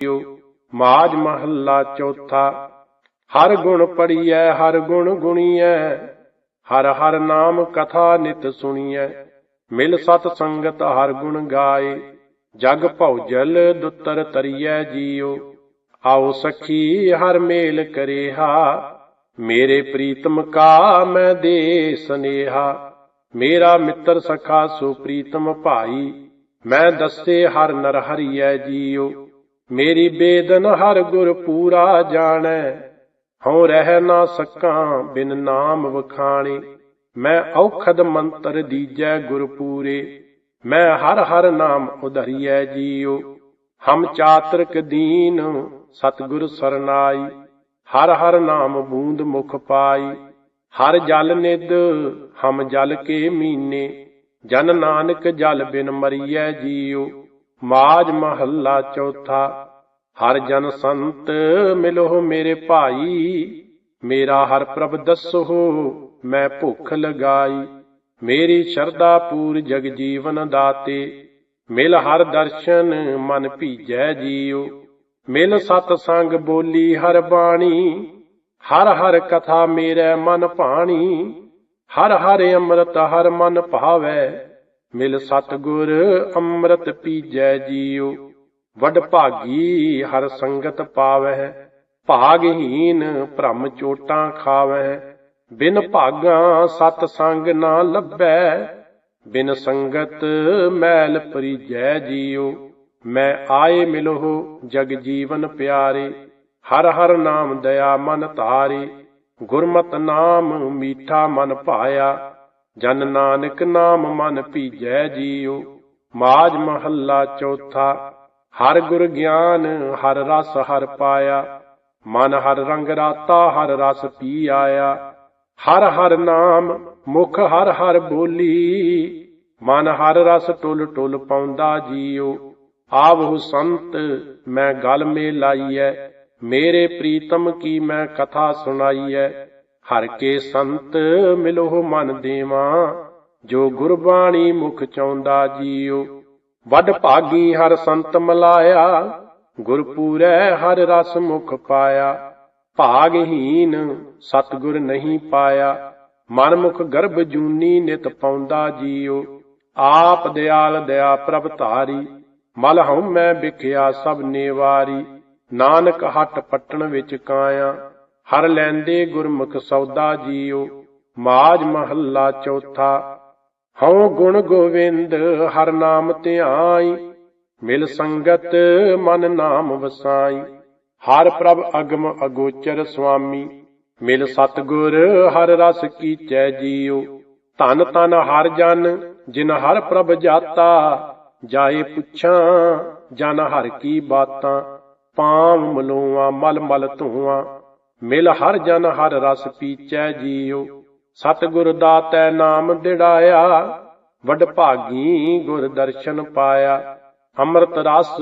JIO ਮਾਜ ਮਹੱਲਾ ਚੌਥਾ, ਹਰ ਗੁਣ ਪੜੀਐ ਹਰ ਗੁਣ ਗੁਣੀਐ, ਹਰ ਹਰ ਨਾਮ ਕਥਾ ਨਿਤ ਸੁਣੀਐ। ਮਿਲ ਸਤ ਸੰਗਤ ਹਰ ਗੁਣ ਗਾਏ, ਜਗ ਭਉਜਲ ਦੁੱਤਰ ਤਰੀਐ ਜੀਓ। ਆਓ ਸਖੀ, ਹਰ ਮੇਲ ਕਰੇਹਾ, ਮੇਰੇ ਪ੍ਰੀਤਮ ਕਾ ਮੈਂ ਦੇ ਸਨੇਹਾ। ਮੇਰਾ ਮਿੱਤਰ ਸਖਾ ਸੋ ਪ੍ਰੀਤਮ ਭਾਈ, ਮੈਂ ਦੱਸੇ ਹਰ ਨਰ ਹਰੀਐ ਜੀਓ। ਮੇਰੀ ਬੇਦਨ ਹਰ ਗੁਰ ਪੂਰਾ ਜਾਣੈ, ਹਉ ਰਹਿ ਨਾ ਸਕਾਂ ਬਿਨ ਨਾਮ ਵਖਾਣੇ। ਮੈਂ ਔਖਦ ਮੰਤਰ ਦੀਜੈ ਗੁਰ ਪੂਰੇ, ਮੈਂ ਹਰ ਹਰ ਨਾਮ ਉਧਰੀਐ ਜੀਓ ਹਮ ਚਾਤਰਕ ਦੀਨ ਸਤਿਗੁਰ ਸਰਨਾਈ, ਹਰ ਹਰ ਨਾਮ ਬੂੰਦ ਮੁਖ ਪਾਈ। ਹਰ ਜਲ ਨਿਦ ਹਮ ਜਲ ਕੇ ਮੀਨੇ, ਜਨ ਨਾਨਕ ਜਲ ਬਿਨ ਮਰੀਐ ਜੀਓ ਮਾਜ ਮਹੱਲਾ ਚੌਥਾ, ਹਰ ਜਨ ਸੰਤ ਮਿਲੋ ਮੇਰੇ ਭਾਈ, ਮੇਰਾ ਹਰ ਪ੍ਰਭ ਦੱਸੋ, ਮੈਂ ਭੁੱਖ ਲਗਾਈ। ਮੇਰੀ ਸ਼ਰਧਾ ਪੂਰ ਜਗ ਜੀਵਨ ਦਾਤੇ, ਮਿਲ ਹਰ ਦਰਸ਼ਨ ਮਨ ਭੀਜੈ ਜੀਓ। ਮਿਲ ਸਤ ਸੰਗ ਬੋਲੀ ਹਰ ਬਾਣੀ, ਹਰ ਹਰ ਕਥਾ ਮੇਰੇ ਮਨ ਭਾਣੀ, ਹਰ ਹਰ ਅੰਮ੍ਰਿਤ ਹਰ ਮਨ ਭਾਵੈ। ਮਿਲ ਸਤ ਗੁਰ ਅੰਮ੍ਰਿਤ ਪੀਜੈ ਜੀਓ ਵਡ ਭਾਗੀ ਹਰ ਸੰਗਤ ਪਾਵੈ ਭਾਗਹੀਨ ਭ੍ਰਮ ਚੋਟਾਂ ਖਾਵੈ ਬਿਨ ਭਾਗਾ ਸਤ ਸੰਗ ਨਾ ਲੱਭੈ, ਬਿਨ ਸੰਗਤ ਮੈਲ ਪਰੀਜੈ ਜੀਓ ਮੈਂ ਆਏ ਮਿਲੋ ਜਗ ਜੀਵਨ ਪਿਆਰੇ, ਹਰ ਹਰ ਨਾਮ ਦਇਆ ਮਨ ਧਾਰੇ। ਗੁਰਮਤਿ ਨਾਮ ਮੀਠਾ ਮਨ ਭਾਇਆ ਜਨ ਨਾਨਕ ਨਾਮ ਮਨ ਭੀਜੈ ਜੀਓ ਮਾਜ ਮਹੱਲਾ ਚੌਥਾ, ਹਰ ਗੁਰ ਗਿਆਨ, ਹਰ ਰਸ ਹਰ ਪਾਇਆ। ਮਨ ਹਰ ਰੰਗ ਰਾਤਾ, ਹਰ ਰਸ ਪੀ ਆਇਆ। ਹਰ ਹਰ ਨਾਮ, ਮੁਖ ਹਰ ਹਰ ਬੋਲੀ। ਮਨ ਹਰ ਰਸ ਟੁੱਲ ਟੁੱਲ ਪਾਉਂਦਾ ਜੀਓ ਆਵਹੁ ਸੰਤ, ਮੈਂ ਗਲ ਮੇ ਲਾਈਐ। ਮੇਰੇ ਪ੍ਰੀਤਮ ਕੀ ਮੈਂ ਕਥਾ ਸੁਣਾਈਐ। ਹਰ ਕੇ ਸੰਤ ਮਿਲੋ ਮਨ ਦੇਵਾ, ਜੋ ਗੁਰਬਾਣੀ ਮੁਖ ਚਾਉਂਦਾ ਜੀਓ। ਵੱਡ ਭਾਗੀ ਹਰ ਸੰਤ ਮਲਾਇਆ, ਗੁਰਪੂਰੈ ਹਰ ਰਸ ਮੁਖ ਪਾਇਆ। ਭਾਗਹੀਨ ਸਤਗੁਰ ਨਹੀਂ ਪਾਇਆ ਮਨ ਮੁਖ ਗਰਭ ਜੂਨੀ ਨਿਤ ਪਾਉਂਦਾ ਜੀਓ। ਆਪ ਦਿਆਲ ਦਇਆ ਪ੍ਰਭ ਧਾਰੀ, ਮਲ ਹਉ ਮੈਂ ਵਿਖਿਆ ਸਭ ਨੇਵਾਰੀ। ਨਾਨਕ ਹੱਟ ਪਟਣ ਵਿੱਚ ਕਾਇਆ ਹਰ ਲੈਂਦੇ ਗੁਰਮੁਖ ਸੌਦਾ ਜੀਓ, ਮਾਜ ਮਹੱਲਾ ਚੌਥਾ। ਹਉ ਗੁਣ ਗੋਵਿੰਦ, ਹਰ ਨਾਮ ਧਿਆਈ, ਮਿਲ ਸੰਗਤ, ਮਨ ਨਾਮ ਵਸਾਈ। ਹਰ ਪ੍ਰਭ ਅਗਮ ਅਗੋਚਰ ਸੁਆਮੀ, ਮਿਲ ਸਤਗੁਰ, ਹਰ ਰਸ ਕੀਚੈ ਜੀਓ। ਧਨ ਤਨ ਹਰ ਜਨ, ਜਿਨ ਹਰ ਪ੍ਰਭ ਜਾਤਾ, ਜਾਏ ਪੁੱਛਾਂ, ਜਨ ਹਰ ਕੀ ਬਾਤਾਂ। ਪਾਵ ਮਲੋਆਂ, ਮਲ ਮਲ ਧੂਆਂ। ਮਿਲ ਹਰ ਜਨ ਹਰ ਰਸ ਪੀਚੈ ਜੀਓ ਸਤਿਗੁਰ ਦਾਤੈ ਨਾਮ ਦਿੜਾਇਆ ਵਡ ਭਾਗੀ ਗੁਰ ਦਰਸ਼ਨ ਪਾਇਆ। ਅੰਮ੍ਰਿਤ ਰਸ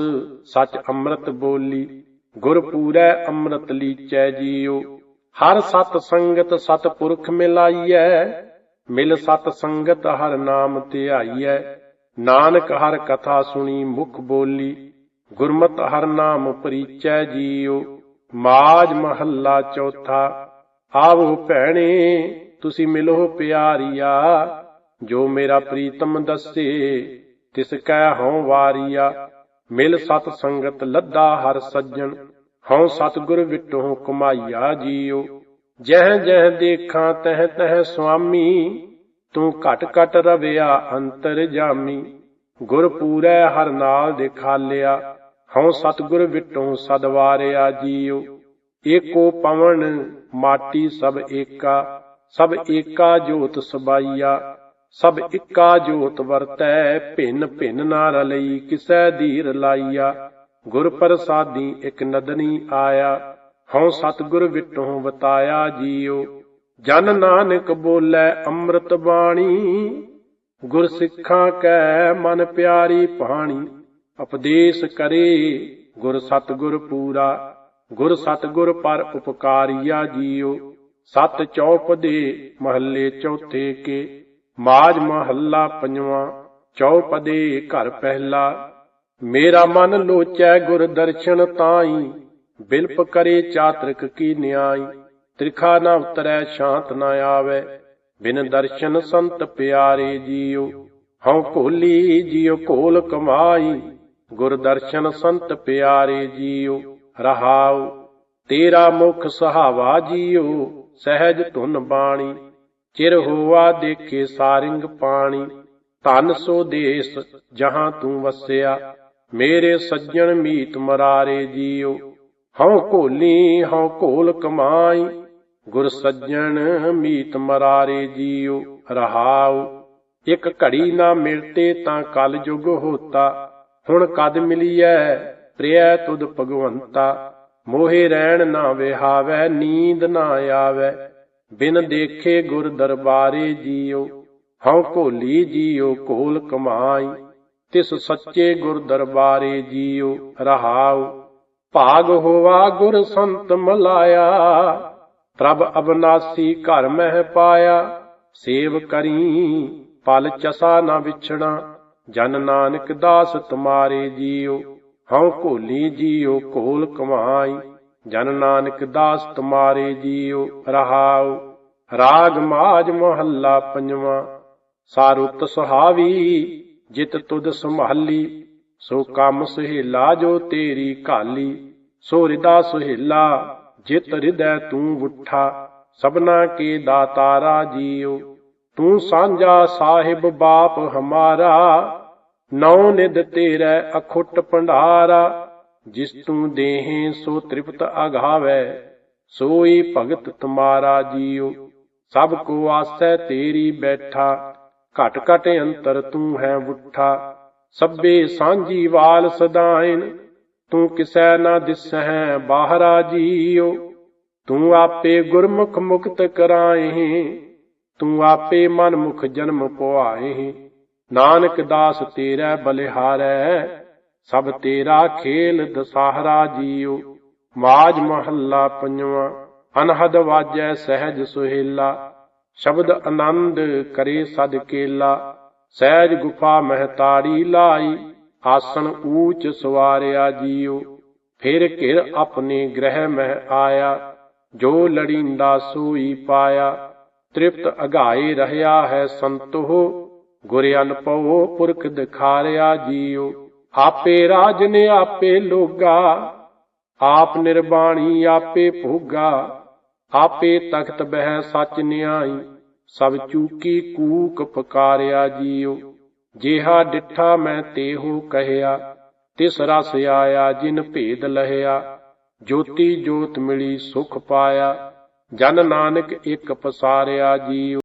ਸਚ ਅੰਮ੍ਰਿਤ ਬੋਲੀ, ਗੁਰ ਪੂਰੈ ਅੰਮ੍ਰਿਤ ਲੀਚੈ ਜੀਓ ਹਰ ਸਤ ਸੰਗਤ ਸਤ ਪੁਰਖ ਮਿਲਾਈਐ, ਮਿਲ ਸਤ ਸੰਗਤ ਹਰ ਨਾਮ ਧਿਆਈਐ। ਨਾਨਕ ਹਰ ਕਥਾ ਸੁਣੀ ਮੁਖ ਬੋਲੀ, ਗੁਰਮਤ ਹਰ ਨਾਮ ਪਰੀਚੈ ਜੀਓ ਮਾਜ ਮਹੱਲਾ ਚੌਥਾ। ਆਵੋ ਭੈਣੇ, ਤੁਸੀਂ ਮਿਲੋ ਪਿਆਰੀਆ, ਜੋ ਮੇਰਾ ਪ੍ਰੀਤਮ ਦੱਸੇ, ਤਿਸ ਕੈ ਹਉ ਵਾਰੀਆ। ਮਿਲ ਸਤ ਸੰਗਤ ਲੱਦਾ ਹਰ ਸੱਜਣ, ਹਉ ਸਤਗੁਰ ਵਿਟੋ ਕਮਾਈਆ ਜੀਓ। ਜਹ ਜਹ ਦੇਖਾਂ, ਤਹ ਤਹ ਸੁਆਮੀ, ਤੂੰ ਘਟ ਘਟ ਰਵਿਆ, ਅੰਤਰ ਜਾਮੀ। ਗੁਰ ਪੂਰੈ ਹਰ ਨਾਲ ਦਿਖਾਲਿਆ ਹਉ ਸਤਗੁਰ ਵਿਟੋਂ ਸਦਵਾਰਿਆ ਜੀਓ ਏਕੋ ਪਵਨ ਮਾਟੀ ਸਭ ਏਕਾ ਸਭ ਏਕਾ ਜੋਤ ਸਬਾਈਆ, ਸਭ ਇੱਕਾ ਜੋਤ ਵਰਤੈ, ਭਿੰਨ ਭਿੰਨ ਨਾ ਰਲਈ ਕਿਸੈ ਧੀਰ ਲਾਈਆ, ਗੁਰ ਪ੍ਰਸਾਦੀ ਇਕ ਨਦਨੀ ਆਇਆ, ਹਉ ਸਤਗੁਰ ਵਿਟੋਂ ਬਤਾਇਆ ਜੀਓ ਜਨ ਨਾਨਕ ਬੋਲੇ ਅੰਮ੍ਰਿਤ ਬਾਣੀ, ਗੁਰ ਸਿੱਖਾਂ ਕੈ ਮਨ ਪਿਆਰੀ ਪਾਣੀ ਉਪਦੇਸ਼ ਕਰੇ ਗੁਰ ਸਤਗੁਰ ਪੂਰਾ, ਗੁਰ ਸਤਗੁਰ ਪਰ ਉਪਕਾਰੀਆ ਜੀਓ। ਸਤ ਚੌਪਦੇ ਮਹੱਲੇ ਚੌਥੇ ਕੇ ਮਾਜ ਮਹੱਲਾ ਪੰਜਵਾਂ ਚੌਪਦੇ ਘਰ ਪਹਿਲਾ। ਮੇਰਾ ਮਨ ਲੋਚੈ ਗੁਰ ਦਰਸ਼ਨ ਤਾਈ, ਬਿਲਪ ਕਰੇ ਚਾਤ੍ਰਿਕ ਕੀ ਨਿਆਈ। ਤ੍ਰਿਖਾ ਨਾ ਉਤਰੈ ਸ਼ਾਂਤ ਨਾ ਆਵੇ, ਬਿਨ ਦਰਸ਼ਨ ਸੰਤ ਪਿਆਰੇ ਜੀਉ ਹਉ ਭੋਲੀ ਜੀਉ ਕੋਲ ਕਮਾਈ ਗੁਰਦਰਸ਼ਨ ਸੰਤ ਪਿਆਰੇ ਜੀਉ ਰਹਾਉ, ਤੇਰਾ ਮੁਖ ਸਹਾਵਾ ਜੀਉ ਸਹਿਜ ਧੁਨ ਬਾਣੀ, ਚਿਰ ਹੋਆ ਦੇਖੇ ਸਾਰਿੰਗ ਪਾਣੀ, ਧਨ ਸੋ ਦੇਸ ਜਹਾਂ ਤੂੰ ਵਸਿਆ, ਮੇਰੇ ਸੱਜਣ ਮੀਤ ਮਰਾਰੇ ਜੀਉ ਹਉ ਘੋਲੀ, ਹਉ ਘੋਲ ਕਮਾਈ, ਗੁਰ ਸੱਜਣ ਮੀਤ ਮਰਾਰੇ ਜੀਉ ਰਹਾਉ, ਇੱਕ ਘੜੀ ਨਾ ਮਿਲਤੇ ਤਾਂ ਕਲ ਜੁਗ ਹੋਤਾ ਹੁਣ ਕਦ ਮਿਲੀਐ? ਪ੍ਰਿਆ ਤੁਧ ਭਗਵੰਤਾ, ਮੋਹਿ ਰਹਿਣ ਨਾ ਵਿਹਾਵੈ, ਨੀਂਦ ਨਾ ਆਵੈ। ਬਿਨ ਦੇਖੇ ਗੁਰ ਦਰਬਾਰੇ ਜੀਉ, ਹਉ ਭੋਲੀ ਜੀਉ ਕੋਲ ਕਮਾਈ। ਤਿਸ ਸੱਚੇ ਗੁਰ ਦਰਬਾਰੇ ਜੀਓ ਰਹਾਉ। ਭਾਗ ਹੋਵਾ ਗੁਰ ਸੰਤ ਮਲਾਇਆ, ਪ੍ਰਭ ਅਬਨਾਸੀ ਘਰ ਮਹਿ ਪਾਇਆ। ਸੇਵ ਕਰੀ, ਪਲ ਚਸਾ ਨਾ ਵਿਛਣਾ। ਜਨ ਨਾਨਕ ਦਾਸ ਤੁਮਾਰੇ ਜੀਉ ਹਉ ਭੋਲੀ ਜੀਉ ਕੋਲ ਕਮਾਈ। ਜਨ ਨਾਨਕ ਦਾਸ ਤੁਮਾਰੇ ਜੀਉ ਰਹਾਉ। ਰਾਗ ਮਾਜ ਮਹੱਲਾ ਪੰਜਵਾਂ ਸਾਰੁਤ ਸੁਹਾਵੀ, ਜਿਤ ਤੁਧ ਸੰਭਾਲੀ। ਸੋ ਕੰਮ ਸੁਹੇਲਾ ਜੋ ਤੇਰੀ ਘਾਲੀ, ਸੋ ਹਿਰਦਾ ਸੁਹੇਲਾ, ਜਿਤ ਹਿਰਦੈ ਤੂੰ ਉਠਾ ਸਭਨਾ ਕੇ ਦਾਤਾਰਾ ਜੀਉ ਤੂੰ ਸਾਂਝਾ ਸਾਹਿਬ ਬਾਪ ਹਮਾਰਾ। ਨੌ ਨਿਦ ਤੇਰੇ ਅਖੁੱਟ ਭੰਡਾਰਾ, ਜਿਸ ਤੂੰ ਦੇਹੇ ਸੋ ਤ੍ਰਿਪਤ ਅਗਾਵੇ, ਸੋਈ ਭਗਤ ਤੁਮਾਰਾ ਜੀਉ। ਸਭ ਕੋ ਆਸੈ ਤੇਰੀ ਬੈਠਾ, ਘਟ ਘਟ ਅੰਤਰ ਤੂੰ ਹੈ ਉਠਾ। ਸਭੇ ਸਾਂਝੀ ਵਾਲ ਸਦਾਇਨ, ਤੂੰ ਕਿਸੈ ਨਾ ਦਿਸਹਿ ਬਾਹਰਾ ਜੀਉ। ਤੂੰ ਆਪੇ ਗੁਰਮੁਖ ਮੁਕਤ ਕਰਾਏ, ਤੂੰ ਆਪੇ ਮਨ ਮੁਖ ਜਨਮ ਪੁਆਏ। ਨਾਨਕ ਦਾਸ ਤੇਰਾ ਬਲਿਹਾਰੈ ਸਭ ਤੇਰਾ ਖੇਲ ਦਸਾਹਰਾ ਜੀਉ। ਮਾਜ ਮਹੱਲਾ ਪੰਜਵਾਂ, ਅਨਹਦ ਵਾਜੈ ਸਹਿਜ ਸੁਹੇਲਾ। ਸ਼ਬਦ ਆਨੰਦ ਕਰੇ ਸਦ ਕੇਲਾ, ਸਹਿਜ ਗੁਫਾ ਮਹਤਾੜੀ ਲਾਈ, ਆਸਣ ਊਚ ਸਵਾਰਿਆ ਜੀਉ। ਫਿਰ ਘਿਰ ਆਪਣੇ ਗ੍ਰਹਿ ਮਹਿ ਆਇਆ, ਜੋ ਲੜੀਂਦਾ ਸੋਈ ਪਾਇਆ। ਤ੍ਰਿਪਤ ਅਗਾਏ ਰਹਾ ਹੈ ਸੰਤੋ ਗੁਰ ਅਨਪਉ ਪੁਰਖ ਦਿਖਾਰਿਆ ਜੀਉ, ਆਪੇ ਰਾਜ ਨੇ ਆਪੇ ਲੋਗਾ, ਆਪ ਨਿਰਬਾਣੀ ਆਪੇ ਭੋਗਾ, ਆਪੇ ਤਖਤ ਬਹਿ ਸੱਚ ਨਿਆਈ, ਸਭ ਚੂਕੀ ਕੂਕ ਪਕਾਰਿਆ ਜੀਉ। ਜਿਹਾ ਡਿਠਾ ਮੈਂ ਤੇਹੋ ਕਹਿਆ, ਤਿਸ ਰਸ ਆਇਆ ਜਿਨ ਭੇਦ ਲਹਿਆ, ਜੋਤੀ ਜੋਤ ਮਿਲੀ ਸੁਖ ਪਾਇਆ, ਜਨ ਨਾਨਕ ਇੱਕ ਪਸਾਰਿਆ ਜੀਉ।